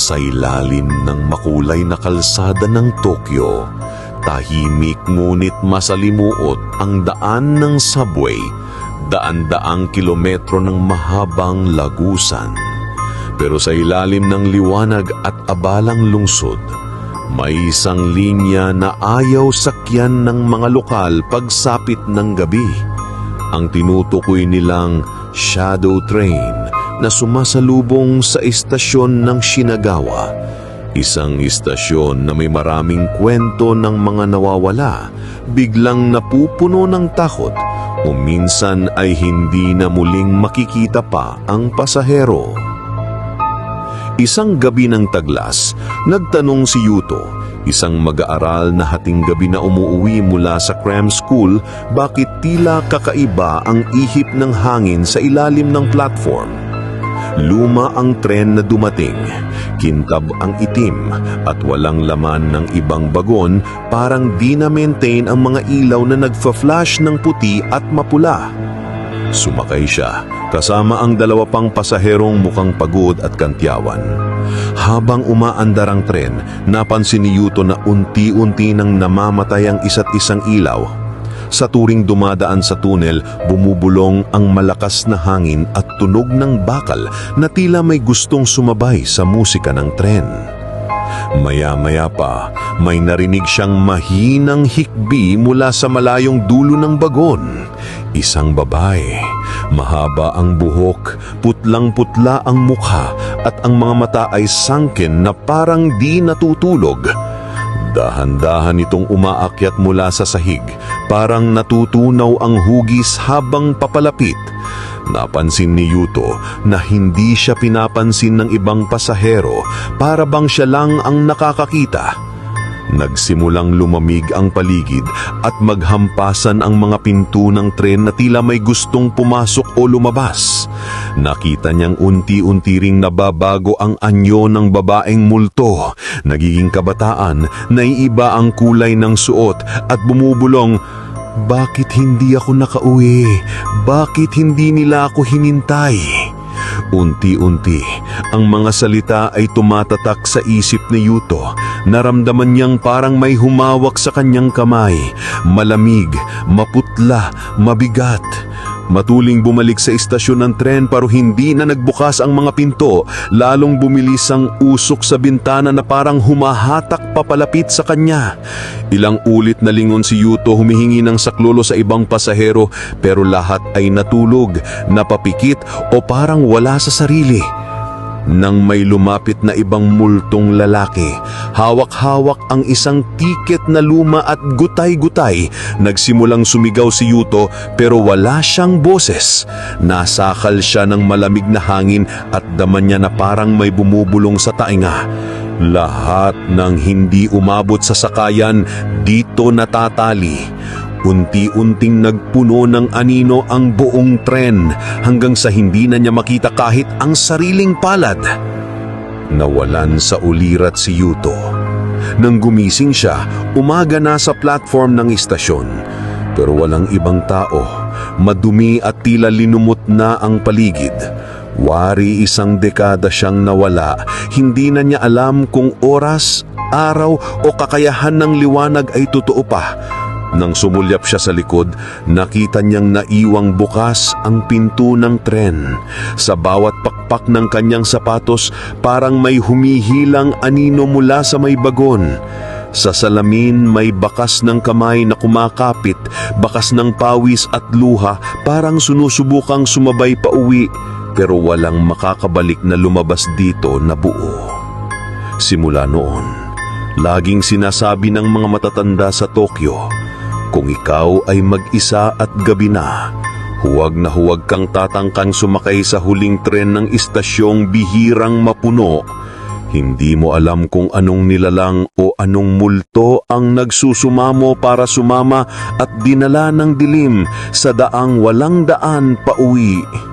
Sa ilalim ng makulay na kalsada ng Tokyo, tahimik ngunit masalimuot ang daan ng subway, daan-daang kilometro ng mahabang lagusan. Pero sa ilalim ng liwanag at abalang lungsod, may isang linya na ayaw sakyan ng mga lokal pagsapit ng gabi. Ang tinutukoy nilang shadow train na sumasalubong sa istasyon ng Shinagawa. Isang istasyon na may maraming kwento ng mga nawawala, biglang napupuno ng takot o minsan ay hindi na muling makikita pa ang pasahero. Isang gabi ng taglas, nagtanong si Yuto, isang mag-aaral na hating gabi na umuuwi mula sa cram school, bakit tila kakaiba ang ihip ng hangin sa ilalim ng platform. Luma ang tren na dumating, kintab ang itim at walang laman ng ibang bagon parang di na-maintain ang mga ilaw na nagfa-flash ng puti at mapula. Sumakay siya kasama ang dalawa pang pasaherong mukhang pagod at kantyawan. Habang umaandar ang tren, napansin ni Yuto na unti-unti nang namamatay ang isa't isang ilaw. Sa turing dumadaan sa tunel, bumubulong ang malakas na hangin at tunog ng bakal na tila may gustong sumabay sa musika ng tren. Maya-maya pa, may narinig siyang mahinang hikbi mula sa malayong dulo ng bagon. Isang babae. Mahaba ang buhok, putlang-putla ang mukha at ang mga mata ay sangkin na parang di natutulog. Dahan-dahan itong umaakyat mula sa sahig, parang natutunaw ang hugis habang papalapit. Napansin ni Yuto na hindi siya pinapansin ng ibang pasahero para bang siya lang ang nakakakita. Nagsimulang lumamig ang paligid at maghampasan ang mga pinto ng tren na tila may gustong pumasok o lumabas. Nakita niyang unti-unti ring nababago ang anyo ng babaeng multo. Nagiging kabataan, naiiba ang kulay ng suot at bumubulong, Bakit hindi ako nakauwi? Bakit hindi nila ako hinintay? Unti-unti, ang mga salita ay tumatatak sa isip ni Yuto. Naramdaman niyang parang may humawak sa kanyang kamay. Malamig, maputla, mabigat. Matuling bumalik sa istasyon ng tren pero hindi na nagbukas ang mga pinto, lalong bumilis ang usok sa bintana na parang humahatak papalapit sa kanya. Ilang ulit na lingon si Yuto humihingi ng saklolo sa ibang pasahero pero lahat ay natulog, napapikit o parang wala sa sarili. Nang may lumapit na ibang multong lalaki, hawak-hawak ang isang tiket na luma at gutay-gutay, nagsimulang sumigaw si Yuto pero wala siyang boses. Nasakal siya ng malamig na hangin at daman niya na parang may bumubulong sa tainga. Lahat ng hindi umabot sa sakayan dito natatali. Unti-unting nagpuno ng anino ang buong tren hanggang sa hindi na niya makita kahit ang sariling palad. Nawalan sa ulirat si Yuto. Nang gumising siya, umaga na sa platform ng istasyon. Pero walang ibang tao. Madumi at tila linumot na ang paligid. Wari isang dekada siyang nawala. Hindi na niya alam kung oras, araw o kakayahan ng liwanag ay totoo pa. Nang sumulyap siya sa likod, nakita niyang naiwang bukas ang pinto ng tren. Sa bawat pakpak ng kanyang sapatos, parang may humihilang anino mula sa may bagon. Sa salamin may bakas ng kamay na kumakapit, bakas ng pawis at luha, parang sunusubukang sumabay pa uwi, pero walang makakabalik na lumabas dito na buo. Simula noon, laging sinasabi ng mga matatanda sa Tokyo, kung ikaw ay mag-isa at gabi na, huwag na huwag kang tatangkang sumakay sa huling tren ng istasyong bihirang mapuno. Hindi mo alam kung anong nilalang o anong multo ang nagsusumamo para sumama at dinala ng dilim sa daang walang daan pa uwi.